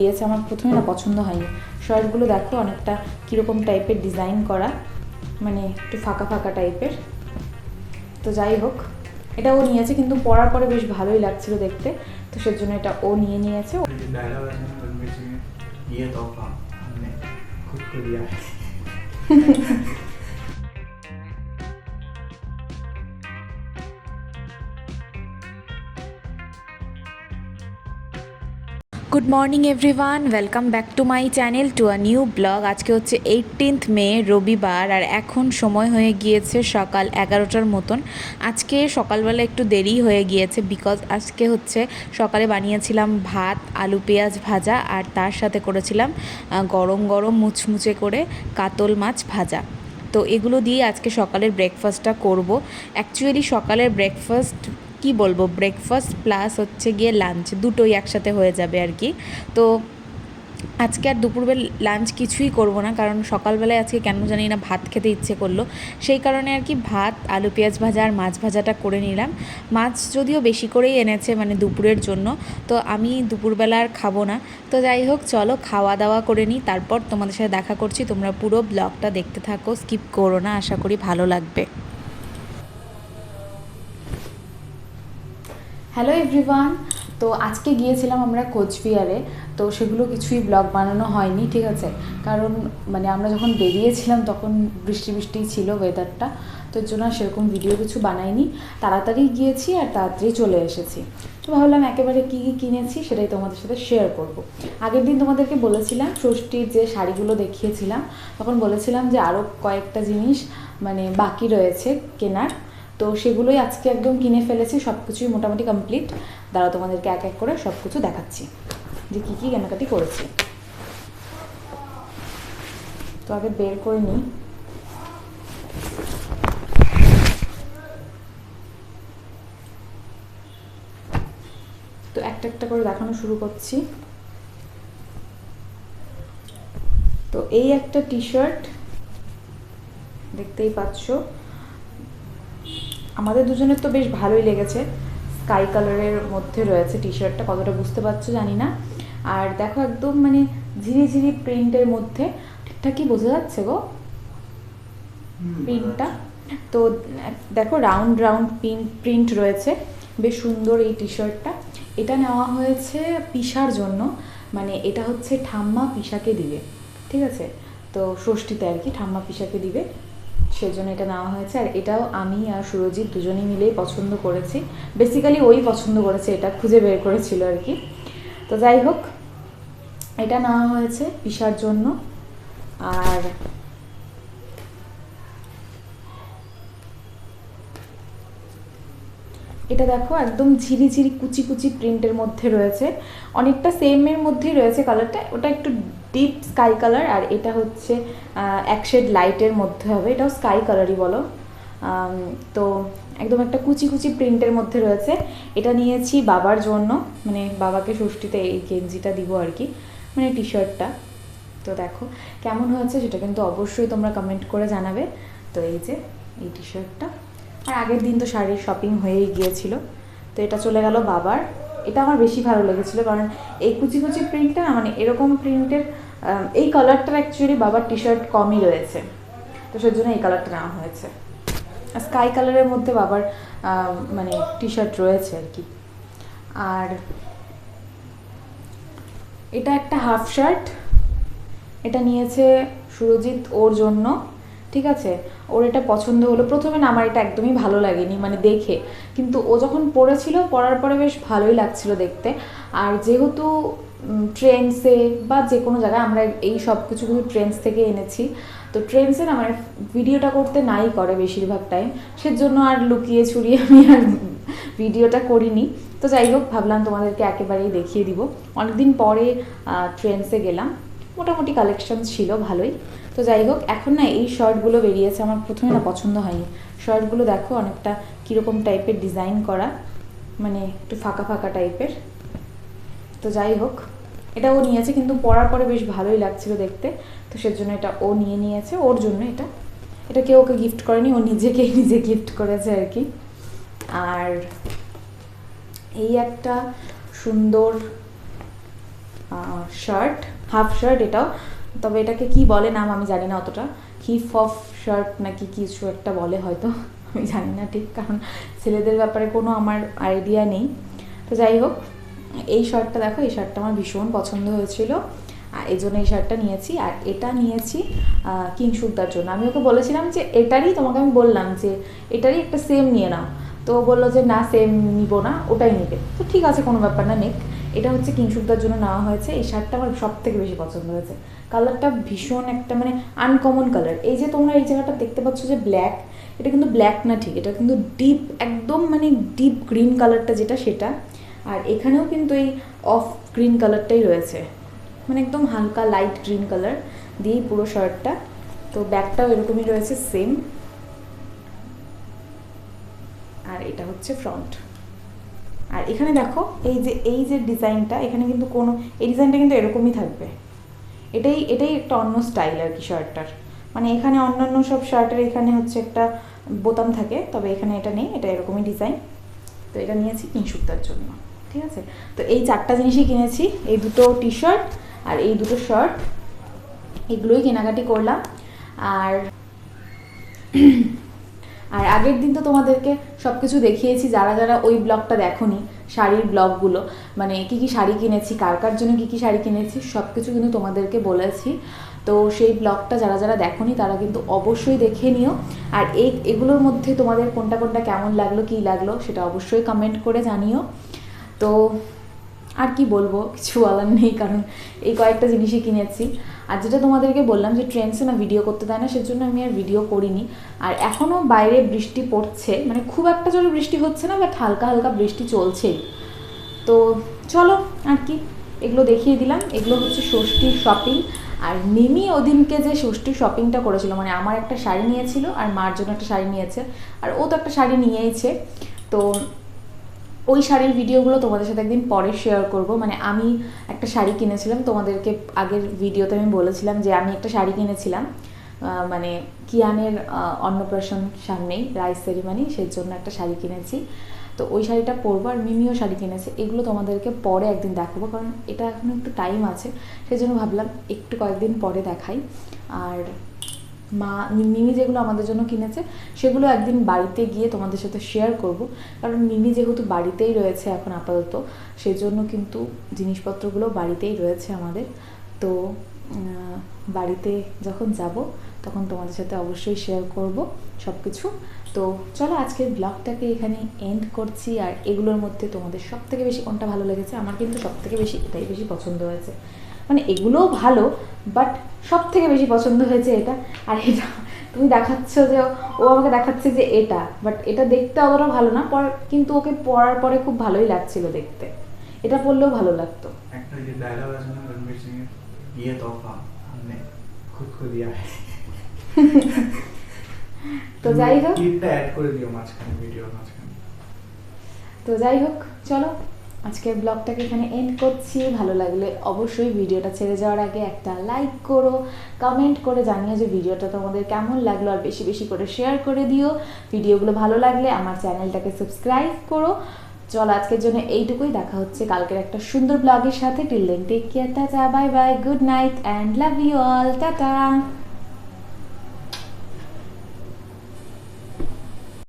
দিয়েছে আমার প্রথমে না পছন্দ হয়নি শার্টগুলো দেখো অনেকটা কীরকম টাইপের ডিজাইন করা মানে একটু ফাঁকা ফাঁকা টাইপের তো যাই হোক এটা ও নিয়েছে কিন্তু পরার পরে বেশ ভালোই লাগছিল দেখতে তো সেজন্য এটা ও নিয়ে নিয়েছে डायलॉग है ना रणवीर सिंह ने, ये तोहफा हमने खुद को दिया है good morning everyone welcome back to my channel to a new blog আজকে হচ্ছে এইটিনথ মে, রবিবার, আর এখন সময় হয়ে গিয়েছে সকাল এগারোটার মতন। আজকে সকালবেলা একটু দেরি হয়ে গিয়েছে বিকজ আজকে হচ্ছে সকালে বানিয়েছিলাম ভাত, আলু, পেঁয়াজ ভাজা, আর তার সাথে করেছিলাম গরম গরম মুচমুচে করে কাতল মাছ ভাজা। তো এগুলো দিয়ে আজকে সকালের ব্রেকফাস্টটা করব। অ্যাকচুয়ালি সকালের ব্রেকফাস্ট কি বলব ব্রেকফাস্ট প্লাস হচ্ছে গিয়ে লাঞ্চ দুটোই একসাথে হয়ে যাবে আর কি। তো আজকে আর দুপুরবেলা লাঞ্চ কিছুই করব না, কারণ সকালবেলায় আজকে কেন জানি না ভাত খেতে ইচ্ছে করল। সেই কারণে আর কি ভাত, আলু, পেঁয়াজ ভাজা আর মাছ ভাজাটা করে নিলাম। মাছ যদিও বেশি করেই এনেছে মানে দুপুরের জন্য, তো আমি দুপুরবেলা আর খাব না। তো যাই হোক, চলো খাওয়া দাওয়া করে নিই, তারপর তোমাদের সাথে দেখা করছি। তোমরা পুরো ব্লগটা দেখতে থাকো স্কিপ করো না, আশা করি ভালো লাগবে। হ্যালো এভরিওয়ান তো আজকে গিয়েছিলাম আমরা কোচবিহারে। তো সেগুলো কিছুই ব্লগ বানানো হয়নি, ঠিক আছে? কারণ মানে আমরা যখন বেরিয়েছিলাম তখন বৃষ্টি বৃষ্টি ছিল ওয়েদারটা তো এর জন্য সেরকম ভিডিও কিছু বানাইনি। তাড়াতাড়ি গিয়েছি আর তাড়াতাড়ি চলে এসেছি। তো ভাবলাম একেবারে কী কী কিনেছি সেটাই তোমাদের সাথে শেয়ার করব। আগের দিন তোমাদেরকে বলেছিলাম, ষষ্ঠীর যে শাড়িগুলো দেখিয়েছিলাম, তখন বলেছিলাম যে আরও কয়েকটা জিনিস মানে বাকি রয়েছে কেনার। তো সেগুলোই আজকে একদম কিনে ফেলেছি সব কিছুই মোটামুটি কমপ্লিট দাঁড়াও, তোমাদেরকে এক এক করে সব কিছু দেখাচ্ছি যে কী কী কেনাকাটি করেছি। তো আগে বের করে নিই। তো একটা একটা করে দেখানো শুরু করছি। তো এই একটা টি শার্ট দেখতেই পাচ্ছ। আমাদের দুজনের তো বেশ ভালোই লেগেছে। স্কাই কালারের মধ্যে রয়েছে টি শার্টটা কতটা বুঝতে পারছ জানি না। আর দেখো একদম মানে ঝিরি ঝিরি প্রিন্টের মধ্যে ঠিকঠাক কি বোঝা যাচ্ছে গো? প্রিন্টটা? তো দেখো রাউন্ড রাউন্ড প্রিন্ট প্রিন্ট রয়েছে বেশ সুন্দর এই টি শার্টটা এটা নেওয়া হয়েছে পিসার জন্য মানে এটা হচ্ছে ঠাম্মা পিসাকে দিবে ঠিক আছে? তো ষষ্ঠীতে আর কি ঠাম্মা পিসাকে দিবে। সেজন্য এটা নেওয়া হয়েছে। আর এটাও আমি আর সুরজিৎ দুজনেই মিলেই পছন্দ করেছি। বেসিক্যালি ওই পছন্দ করেছে, এটা খুঁজে বের করেছিল আর কি। তো যাই হোক, এটা নেওয়া হয়েছে পিসার জন্য। আর এটা দেখো একদম ঝিরি ঝিরি কুচি কুচি প্রিন্টের মধ্যে রয়েছে। অনেকটা সেমের মধ্যেই রয়েছে কালারটা ওটা একটু ডিপ স্কাই কালার আর এটা হচ্ছে এক লাইটের মধ্যে হবে। এটাও স্কাই কালারই বলো। তো একদম একটা কুচি কুচি প্রিন্টের মধ্যে রয়েছে। এটা নিয়েছি বাবার জন্য। মানে বাবাকে ষষ্ঠীতে এই গেঞ্জিটা দিব আর কি। মানে টি শার্টটা তো দেখো, কেমন হয়েছে সেটা কিন্তু অবশ্যই তোমরা কমেন্ট করে জানাবে। তো এই যে, এই টি শার্টটা আর আগের দিন তো শাড়ির শপিং হয়েই গিয়েছিল। তো এটা চলে গেল বাবার। এটা আমার বেশি ভালো লেগেছিলো কারণ এই কুচি কুচি প্রিন্টটা না মানে এরকম প্রিন্টের এই কালারটার অ্যাকচুয়ালি বাবার টি শার্ট কমই রয়েছে। তো সেজন্য এই কালারটা নেওয়া হয়েছে। স্কাই কালারের মধ্যে বাবার মানে টি শার্ট রয়েছে আর কি। আর এটা একটা হাফ শার্ট এটা নিয়েছে সুরজিৎ ওর জন্য। ঠিক আছে? ওর এটা পছন্দ হলো। প্রথমে না আমার এটা একদমই ভালো লাগেনি মানে দেখে। কিন্তু ও যখন পরেছিল পরার পরে বেশ ভালোই লাগছিল দেখতে। আর যেহেতু ট্রেন্ডসে বা যে কোনো জায়গায় আমরা এই সব কিছু কিন্তু ট্রেন্ডস থেকে এনেছি। তো ট্রেন্ডসে না মানে ভিডিওটা করতে নাই করে বেশিরভাগ টাইম সেজন্য আর লুকিয়ে ছুড়িয়ে আমি আর ভিডিওটা করিনি। তো যাই হোক, ভাবলাম তোমাদেরকে একেবারেই দেখিয়ে দিব। অনেকদিন পরে ট্রেন্ডসে গেলাম। মোটামুটি কালেকশন ছিল, ভালোই। তো যাই হোক, এখন না এই শার্টগুলো বেরিয়েছে, আমার প্রথমে না পছন্দ হয়নি। শার্টগুলো দেখো অনেকটা কীরকম টাইপের ডিজাইন করা মানে একটু ফাঁকা ফাঁকা টাইপের তো যাই হোক এটা ও নিয়েছে, কিন্তু পরার পরে বেশ ভালোই লাগছিল দেখতে। তো সেজন্য এটা ও নিয়ে নিয়েছে, ওর জন্য এটা। এটা কেউ ওকে গিফট করেনি, ও নিজেকেই নিজে গিফট করেছে আর কি। আর এই একটা সুন্দর শার্ট হাফ শার্ট এটাও। তবে এটাকে কি বলে নাম আমি জানি না অতটা। হিফ অফ শার্ট নাকি কিছু একটা বলে হয়তো, আমি জানি না ঠিক, কারণ ছেলেদের ব্যাপারে কোনো আমার আইডিয়া নেই। তো যাই হোক, এই শার্টটা দেখো, এই শার্টটা আমার ভীষণ পছন্দ হয়েছিল। আর এই জন্য এই শার্টটা নিয়েছি, আর এটা নিয়েছি কিংশুকদার জন্য। আমি ওকে বলেছিলাম যে এটারই, তোমাকে আমি বললাম যে এটারই একটা সেম নিয়ে নাও। তো বলল যে না সেম নিব না, ওটাই নিবে। তো ঠিক আছে, কোনো ব্যাপার না, নেক। এটা হচ্ছে কিংশুকদার জন্য নেওয়া হয়েছে। এই শার্টটা আমার সব থেকে বেশি পছন্দ হয়েছে। কালারটা ভীষণ একটা মানে আনকমন কালার এই যে তোমরা এই জায়গাটা দেখতে পাচ্ছ যে ব্ল্যাক এটা কিন্তু ব্ল্যাক না ঠিক, এটা কিন্তু ডিপ একদম মানে ডিপ গ্রিন কালারটা যেটা সেটা। আর এখানেও কিন্তু এই অফ গ্রিন কালারটাই রয়েছে। মানে একদম হালকা লাইট গ্রিন কালার দিয়েই পুরো শার্টটা। তো ব্যাগটাও এরকমই রয়েছে সেম আর এটা হচ্ছে ফ্রন্ট আর এখানে দেখো, এই যে এই যে ডিজাইনটা, এখানে কিন্তু কোনো, এই ডিজাইনটা কিন্তু এরকমই থাকবে। এটাই এটাই একটা অন্য স্টাইল আর কি শার্টটার। মানে এখানে অন্যান্য সব শার্টের এখানে হচ্ছে একটা বোতাম থাকে, তবে এখানে এটা নেই, এটা এরকমই ডিজাইন। তো এটা নিয়েছি কিনসুক্তার জন্য, ঠিক আছে? তো এই চারটা জিনিসই কিনেছি, এই দুটো টি শার্ট আর এই দুটো শার্ট। এগুলোই কেনাকাটি করলাম। আর আর আগের দিন তো তোমাদেরকে সব কিছু দেখিয়েছি, যারা যারা ওই ব্লগটা দেখোনি, শাড়ির ব্লগগুলো মানে কি কি শাড়ি কিনেছি, কার কার জন্য কি কি শাড়ি কিনেছি সব কিছু কিন্তু তোমাদেরকে বলেছি। তো সেই ব্লগটা যারা যারা দেখোনি, তারা কিন্তু অবশ্যই দেখে নিও। আর এই এগুলোর মধ্যে তোমাদের কোনটা কোনটা কেমন লাগল, কী লাগল, সেটা অবশ্যই কমেন্ট করে জানিও। তো আর কি বলব? কিছু বলার নেই, কারণ এই কয়েকটা জিনিসই কিনেছি। আর যেটা তোমাদেরকে বললাম যে ট্রেন্ডসে না ভিডিও করতে দেয় না, সেজন্য আমি আর ভিডিও করিনি। আর এখনও বাইরে বৃষ্টি পড়ছে মানে খুব একটা জোরে বৃষ্টি হচ্ছে না বাট হালকা হালকা বৃষ্টি চলছেই। তো চলো, আর কি? এগুলো দেখিয়ে দিলাম। এগুলো হচ্ছে ষষ্ঠীর শপিং আর মিমি ওদিনকে যে ষষ্ঠীর শপিংটা করেছিল মানে আমার একটা শাড়ি নিয়েছিল আর মার জন্য একটা শাড়ি নিয়েছে। আর ও তো একটা শাড়ি নিয়েইছে। তো ওই শাড়ির ভিডিওগুলো তোমাদের সাথে একদিন পরে শেয়ার করব। মানে আমি একটা শাড়ি কিনেছিলাম, তোমাদেরকে আগের ভিডিওতে আমি বলেছিলাম যে আমি একটা শাড়ি কিনেছিলাম। মানে কিয়ানের অন্নপ্রাশন সামনেই রাইস সেরিমানি সেই জন্য একটা শাড়ি কিনেছি। তো ওই শাড়িটা পরবো আর মিমিও শাড়ি কিনেছে। এগুলো তোমাদেরকে পরে একদিন দেখাবো, কারণ এটা এখন একটু টাইম আছে। সেই জন্য ভাবলাম একটু কয়েকদিন পরে দেখাই। আর মা মিমি যেগুলো আমাদের জন্য কিনেছে, সেগুলো একদিন বাড়িতে গিয়ে তোমাদের সাথে শেয়ার করব। কারণ মিমি যেহেতু বাড়িতেই রয়েছে এখন আপাতত, সেজন্য কিন্তু জিনিসপত্রগুলো বাড়িতেই রয়েছে আমাদের। তো বাড়িতে যখন যাব, তখন তোমাদের সাথে অবশ্যই শেয়ার করব সব কিছু তো, চলো আজকের ব্লগটাকে এখানে এন্ড করছি। আর এগুলোর মধ্যে তোমাদের সব থেকে বেশি কোনটা ভালো লেগেছে? আমার কিন্তু সব থেকে বেশি এটাই বেশি পছন্দ হয়েছে। মানে এগুলোও ভালো বাট সব থেকে বেশি পছন্দ হয়েছে এটা আর এটা তুমি দেখাচ্ছ যে ও আমাকে দেখাচ্ছে যে এটা বাট এটা দেখতে অতটা ভালো না পর কিন্তু ওকে পরার পরে খুব ভালোই লাগছিল দেখতে এটা পরলেও ভালো লাগতো একটা যে डायलॉग আছে না रणवीर सिंह এর ये तोहफा हमने खुद को दिया है তো যাই হোক ক্লিপটা অ্যাড করে দিও মাঝখানে ভিডিওর মাঝখানে তো যাই হোক চলো আজকের ব্লগটাকে এখানে এন্ড করছি। ভালো লাগলে অবশ্যই ভিডিওটা ছেড়ে যাওয়ার আগে একটা লাইক করো কমেন্ট করে জানিও যে ভিডিওটা তোমাদের কেমন লাগল আর বেশি বেশি করে শেয়ার করে দিও। ভিডিওগুলো ভালো লাগলে আমার চ্যানেলটাকে সাবস্ক্রাইব করো। চল, আজকের জন্য এইটুকুই। দেখা হচ্ছে কালকের একটা সুন্দর ব্লগের সাথে। Till then take care tata bye bye good night and love you all tata.